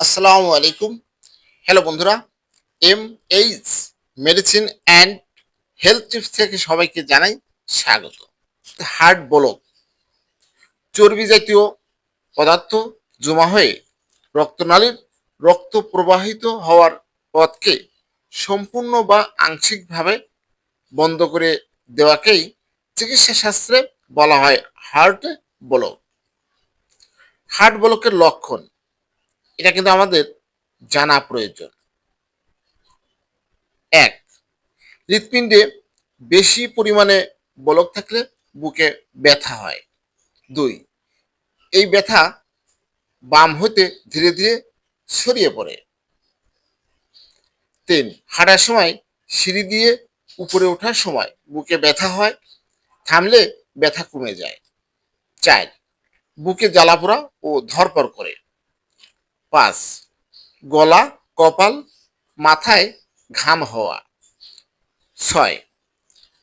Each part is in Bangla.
আসসালামু আলাইকুম। হ্যালো বন্ধুরা M H medicine and health tips থেকে সবাইকে জানাই স্বাগত। হার্ট ব্লক, চর্বি জাতীয় পদার্থ জমা হয়ে রক্তনালীর রক্ত প্রবাহিত হওয়ার পথকে সম্পূর্ণ বা আংশিকভাবে বন্ধ করে দেওয়াকেই চিকিৎসা শাস্ত্রে বলা হয় হার্ট ব্লক। হার্ট ব্লকের লক্ষণ এটা কিন্তু আমাদের জানা প্রয়োজন। এক, হৃৎপিণ্ডে বেশি পরিমাণে বলক থাকলে বুকে ব্যথা হয়। দুই, এই ব্যথা বাম হতে ধীরে ধীরে ছড়িয়ে পড়ে। তিন, হাঁটার সময় সিঁড়ি দিয়ে উপরে ওঠার সময় বুকে ব্যথা হয়, থামলে ব্যথা কমে যায়। চার, বুকে জ্বালাপোড়া ও ধরপর করে। পাঁচ। গলা, কপাল, মাথায় ঘাম হওয়া। ছয়।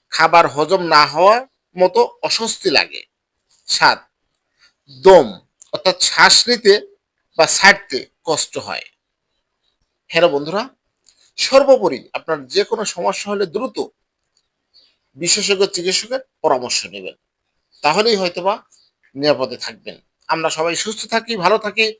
খাবার হজম না হওয়ার মতো অস্বস্তি লাগে। সাত। দম, অর্থাৎ শ্বাস নিতে বা ছাড়তে কষ্ট হয়। হ্যালো বন্ধুরা, সর্বোপরি আপনার যে কোনো সমস্যা হলে দ্রুত বিশেষজ্ঞ চিকিৎসকের পরামর্শ নেবেন। তাহলেই হয়তোবা নিরাপদে থাকবেন। আমরা সবাই সুস্থ থাকি, ভালো থাকি।